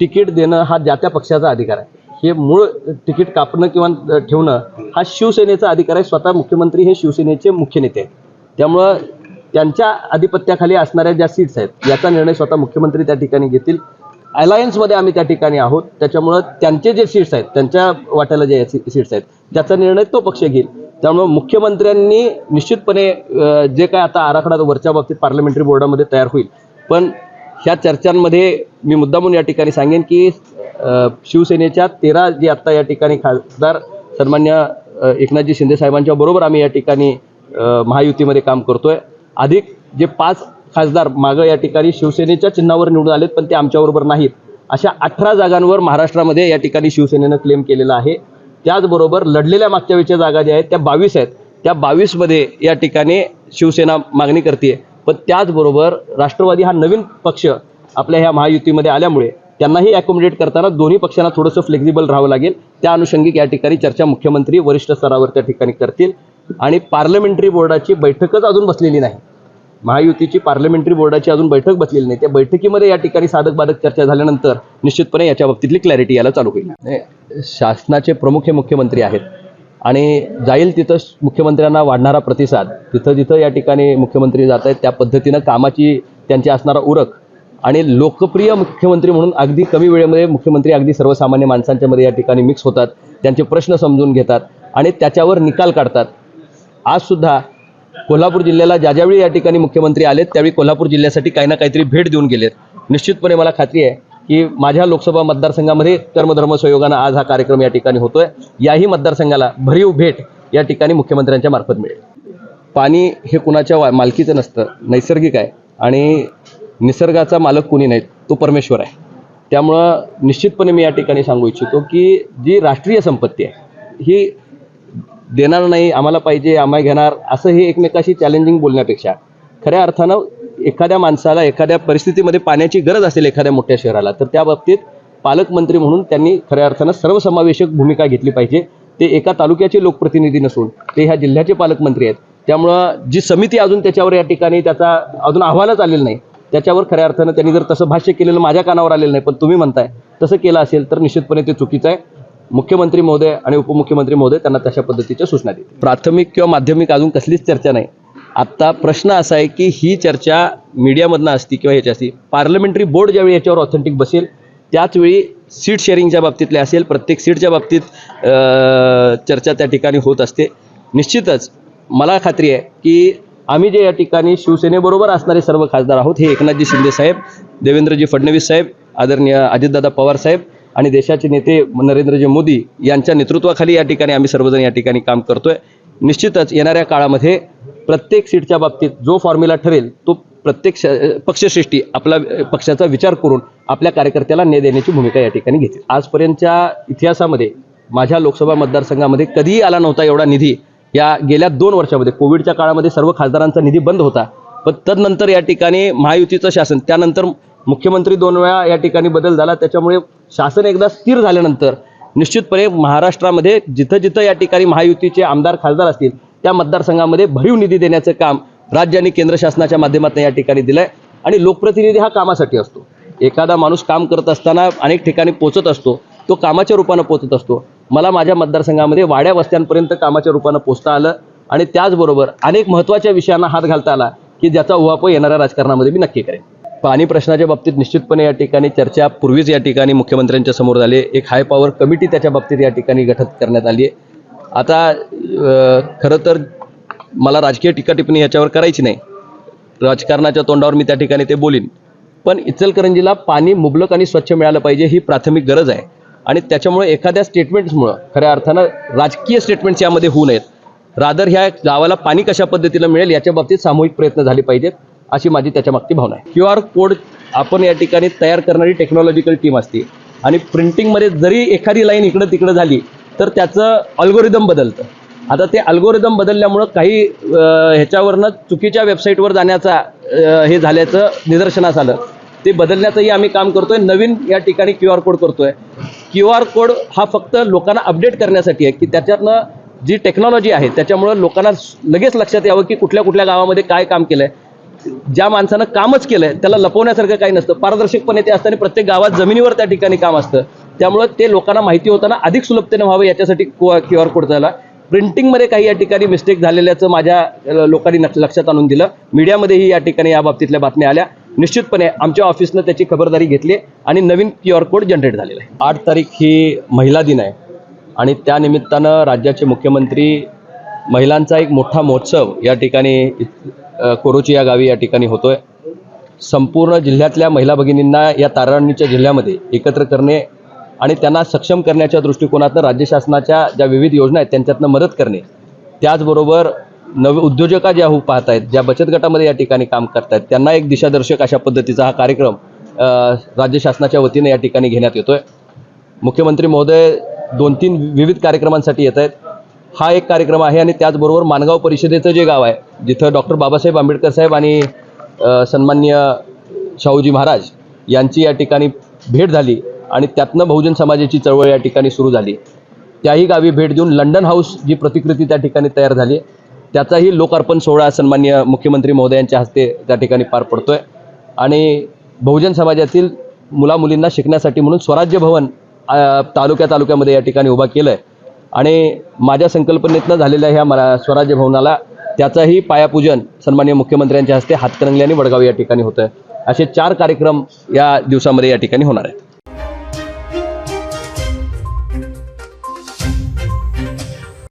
Ticket देणं हा ज्या त्या पक्षाचा अधिकार आहे. हे मूळ तिकीट कापणं किंवा ठेवणं हा शिवसेनेचा अधिकार आहे. स्वतः मुख्यमंत्री हे शिवसेनेचे मुख्य नेते आहेत. त्यामुळं त्यांच्या आधिपत्याखाली असणाऱ्या ज्या सीट्स आहेत याचा निर्णय स्वतः मुख्यमंत्री त्या ठिकाणी घेतील. अलायन्समध्ये आम्ही त्या ठिकाणी आहोत. त्याच्यामुळं त्यांचे जे सीट्स आहेत त्यांच्या वाट्याला जे सीट्स आहेत त्याचा निर्णय तो पक्ष घेईल. त्यामुळं मुख्यमंत्र्यांनी निश्चितपणे जे काय आता आराखडा वरच्या बाबतीत पार्लमेंटरी बोर्डामध्ये तयार होईल. पण ह्या चर्चांमध्ये मी मुद्दामून या ठिकाणी सांगेन की शिवसेनेच्या तेरा जे आत्ता या ठिकाणी खासदार सन्मान्य एकनाथजी शिंदे साहेबांच्या बरोबर आम्ही या ठिकाणी महायुतीमध्ये काम करतोय. अधिक जे पाच खासदार मागं या ठिकाणी शिवसेनेच्या चिन्हावर निवडून आलेत पण ते आमच्याबरोबर नाहीत. अशा अठरा जागांवर महाराष्ट्रामध्ये या ठिकाणी शिवसेनेनं क्लेम केलेला आहे. त्याचबरोबर लढलेल्या मागच्या वेळच्या जागा ज्या आहेत त्या बावीस आहेत. त्या बावीसमध्ये या ठिकाणी शिवसेना मागणी करते पण त्याचबरोबर राष्ट्रवादी हा नवीन पक्ष आपल्या ह्या महायुतीमध्ये आल्यामुळे त्यांनाही अकोमोडेट करताना दोन्ही पक्षांना थोडंसं फ्लेक्झिबल राहावं लागेल. त्या अनुषंगिक या ठिकाणी चर्चा मुख्यमंत्री वरिष्ठ स्तरावर त्या ठिकाणी करतील. आणि पार्लमेंटरी बोर्डाची बैठकच अजून बसलेली नाही. महायुतीची पार्लमेंटरी बोर्डाची अजून बैठक बसलेली नाही. त्या बैठकीमध्ये या ठिकाणी साधक बाधक चर्चा झाल्यानंतर निश्चितपणे याच्या बाबतीतली क्लॅरिटी यायला चालू होईल. शासनाचे प्रमुख हे मुख्यमंत्री आहेत. आणि जाईल तिथं मुख्यमंत्र्यांना वाढणारा प्रतिसाद. तिथं जिथं या ठिकाणी मुख्यमंत्री जात आहेत त्या पद्धतीनं कामाची त्यांची असणारा उरक. आणि लोकप्रिय मुख्यमंत्री म्हणून अगदी कमी वेळेमध्ये मुख्यमंत्री अगदी सर्वसामान्य माणसांच्या मध्ये या ठिकाणी मिक्स होतात त्यांचे प्रश्न समजून घेतात आणि त्याच्यावर निकाल काढतात. आज सुद्धा कोल्हापूर जिल्ह्याला ज्या ज्यावेळी या ठिकाणी मुख्यमंत्री आलेत त्यावेळी कोल्हापूर जिल्ह्यासाठी काही ना काहीतरी भेट देऊन गेलेत. निश्चितपणे मला खात्री आहे की माझ्या लोकसभा मतदारसंघामध्ये कर्मधर्म संयोगानं आज हा कार्यक्रम या ठिकाणी होतोय. याही मतदारसंघाला भरीव भेट या ठिकाणी मुख्यमंत्र्यांच्या मार्फत मिळेल. पाणी हे कुणाच्या मालकीचं नसतं नैसर्गिक आहे आणि निसर्गाचा मालक कुणी नाही तो परमेश्वर आहे. त्यामुळं निश्चितपणे मी या ठिकाणी सांगू इच्छितो की जी राष्ट्रीय संपत्ती आहे ही देणार नाही आम्हाला पाहिजे आम्हाला घेणार असं हे एकमेकाशी चॅलेंजिंग बोलण्यापेक्षा खऱ्या अर्थानं एखाद्या माणसाला एखाद्या परिस्थितीमध्ये पाण्याची गरज असेल एखाद्या मोठ्या शहराला तर त्या बाबतीत पालकमंत्री म्हणून त्यांनी खऱ्या अर्थानं सर्वसमावेशक भूमिका घेतली पाहिजे. ते एका तालुक्याचे लोकप्रतिनिधी नसून ते ह्या जिल्ह्याचे पालकमंत्री आहेत. त्यामुळं जी समिती अजून त्याच्यावर या ठिकाणी त्याचा अजून अहवालच आलेला नाही त्याच्यावर खऱ्या अर्थानं त्यांनी जर तसं भाष्य केलेलं माझ्या कानावर आलेलं नाही पण तुम्ही म्हणताय तसं केलं असेल तर निश्चितपणे ते चुकीचं आहे. मुख्यमंत्री महोदय आणि उपमुख्यमंत्री महोदय त्यांना तशा पद्धतीच्या सूचना देतील. प्राथमिक किंवा माध्यमिक अजून कसलीच चर्चा नाही. आत्ता प्रश्न असा आहे की ही चर्चा मीडियामधनं असती किंवा ह्याची असती पार्लमेंटरी बोर्ड ज्यावेळी याच्यावर ऑथेंटिक बसेल त्याचवेळी सीट शेअरिंगच्या बाबतीतले असेल प्रत्येक सीटच्या बाबतीत चर्चा त्या ठिकाणी होत असते. निश्चितच मला खात्री आहे की आम्ही जे या ठिकाणी शिवसेनेबरोबर असणारे सर्व खासदार आहोत हे एकनाथजी शिंदे साहेब देवेंद्रजी फडणवीस साहेब आदरणीय अजितदादा पवार साहेब आणि देशाचे नेते नरेंद्रजी मोदी यांच्या नेतृत्वाखाली या ठिकाणी आम्ही सर्वजण या ठिकाणी काम करतोय. निश्चितच येणाऱ्या काळामध्ये प्रत्येक सीटच्या बाबतीत जो फॉर्म्युला ठरेल तो प्रत्येक श- पक्षश्रेष्ठी आपला पक्षाचा विचार करून आपल्या कार्यकर्त्याला न्याय देण्याची भूमिका या ठिकाणी घेतील. आजपर्यंतच्या इतिहासामध्ये माझ्या लोकसभा मतदारसंघामध्ये कधीही आला नव्हता एवढा निधी. या गेल्या दोन वर्षामध्ये कोविडच्या काळामध्ये सर्व खासदारांचा निधी बंद होता. पण तदनंतर या ठिकाणी महायुतीचं शासन त्यानंतर मुख्यमंत्री दोन वेळा या ठिकाणी बदल झाला. त्याच्यामुळे शासन एकदा स्थिर झाल्यानंतर निश्चितपणे महाराष्ट्रामध्ये जिथं जिथं या ठिकाणी महायुतीचे आमदार खासदार असतील त्या मतदारसंघामध्ये भरीव निधी देण्याचं काम राज्य आणि केंद्र शासनाच्या माध्यमातून या ठिकाणी दिलंय. आणि लोकप्रतिनिधी हा कामासाठी असतो. एखादा माणूस काम करत असताना अनेक ठिकाणी पोचत असतो. तो कामाच्या रूपानं पोचत असतो. मला माझ्या मतदारसंघामध्ये वाड्या वस्त्यांपर्यंत कामाच्या रूपानं पोचता आलं आणि त्याचबरोबर अनेक महत्त्वाच्या विषयांना हात घालता आला की ज्याचा उहापोह येणाऱ्या राजकारणामध्ये मी नक्की करेन. पाणी प्रश्नाच्या बाबतीत निश्चितपणे या ठिकाणी चर्चा पूर्वीच या ठिकाणी मुख्यमंत्र्यांच्या समोर झाली एक हाय पॉवर कमिटी त्याच्या बाबतीत या ठिकाणी गठित करण्यात आली आहे. आता खरं तर मला राजकीय टीका टिप्पणी याच्यावर करायची नाही. राजकारणाच्या तोंडावर मी त्या ठिकाणी ते बोलीन. पण इचलकरंजीला पाणी मुबलक आणि स्वच्छ मिळालं पाहिजे ही प्राथमिक गरज आहे. आणि त्याच्यामुळे एखाद्या स्टेटमेंट्समुळं खऱ्या अर्थानं राजकीय स्टेटमेंट्स यामध्ये होऊ नयेत. रादर ह्या गावाला पाणी कशा पद्धतीनं मिळेल याच्या बाबतीत सामूहिक प्रयत्न झाले पाहिजेत अशी माझी त्याच्या मागची भावना आहे. क्यू आर कोड आपण या ठिकाणी तयार करणारी टेक्नॉलॉजिकल टीम असते. आणि प्रिंटिंगमध्ये जरी एखादी लाईन इकडं तिकडं झाली तर त्याचं अल्गोरिदम बदलतं. आता ते अल्गोरिदम बदलल्यामुळं काही ह्याच्यावरनं चुकीच्या वेबसाईटवर जाण्याचा हे झाल्याचं निदर्शनास आलं. ते बदलण्याचंही आम्ही काम करतोय. नवीन या ठिकाणी क्यू आर कोड करतोय. क्यू आर कोड हा फक्त लोकांना अपडेट करण्यासाठी आहे की त्याच्यातनं जी टेक्नॉलॉजी आहे त्याच्यामुळं लोकांना लगेच लक्षात यावं की कुठल्या कुठल्या गावामध्ये काय काम केलं आहे ज्या माणसानं कामच केलंय त्याला लपवण्यासारखं काही नसतं. पारदर्शकपणे ते असताना प्रत्येक गावात जमिनीवर त्या ठिकाणी काम असतं. त्यामुळं ते लोकांना माहिती होताना अधिक सुलभतेने व्हावं याच्यासाठी क्यू आर कोड झाला प्रिंटिंगमध्ये काही या ठिकाणी मिस्टेक झालेल्याचं माझ्या लोकांनी लक्षात आणून दिलं. मीडियामध्येही या ठिकाणी या बाबतीतल्या बातम्या आल्या. निश्चितपणे आमच्या ऑफिसनं त्याची खबरदारी घेतली आणि नवीन क्यू आर कोड जनरेट झालेला आहे. आठ तारीख ही महिला दिन आहे आणि त्यानिमित्तानं राज्याचे मुख्यमंत्री महिलांचा एक मोठा महोत्सव या ठिकाणी कोरोची या गावी या ठिकाणी होतोय. संपूर्ण जिल्ह्यातल्या महिला भगिनींना या ताराणीच्या जिल्ह्यामध्ये एकत्र करणे आणि त्यांना सक्षम करण्याच्या दृष्टिकोनातनं राज्य शासनाच्या ज्या विविध योजना आहेत त्यांच्यातनं मदत करणे. त्याचबरोबर नवे उद्योजका ज्या हो पाहत आहेत ज्या बचत गटामध्ये या ठिकाणी काम करत आहेत त्यांना एक दिशादर्शक अशा पद्धतीचा हा कार्यक्रम राज्य शासनाच्या वतीने या ठिकाणी घेण्यात येतोय. मुख्यमंत्री महोदय दोन तीन विविध कार्यक्रमांसाठी येत आहेत हा एक कार्यक्रम आहे आणि त्याचबरोबर मानगाव परिषदेचं जे गाव आहे जिथं डॉक्टर बाबासाहेब आंबेडकर साहेब आणि सन्मान्य शाहूजी महाराज यांची या ठिकाणी भेट झाली. आणि त्यातनं बहुजन समाजाची चळवळ या ठिकाणी सुरू झाली. त्याही गावी भेट देऊन लंडन हाऊस जी प्रतिकृती त्या ठिकाणी तयार झाली त्याचाही लोकार्पण सोहळा सन्मान्य मुख्यमंत्री महोदयांच्या हस्ते त्या ठिकाणी पार पडतोय. आणि बहुजन समाजातील मुलामुलींना शिकण्यासाठी म्हणून स्वराज्य भवन तालुक्या तालुक्यामध्ये या ठिकाणी उभा केलं आहे आणि माझ्या संकल्पनेतनं झालेल्या ह्या मला स्वराज्य भवनाला त्याचाही पायापूजन सन्मान्य मुख्यमंत्र्यांच्या हस्ते हातकणंगले आणि वडगाव या ठिकाणी होतं आहे असे चार कार्यक्रम या दिवसामध्ये या ठिकाणी होणार आहेत.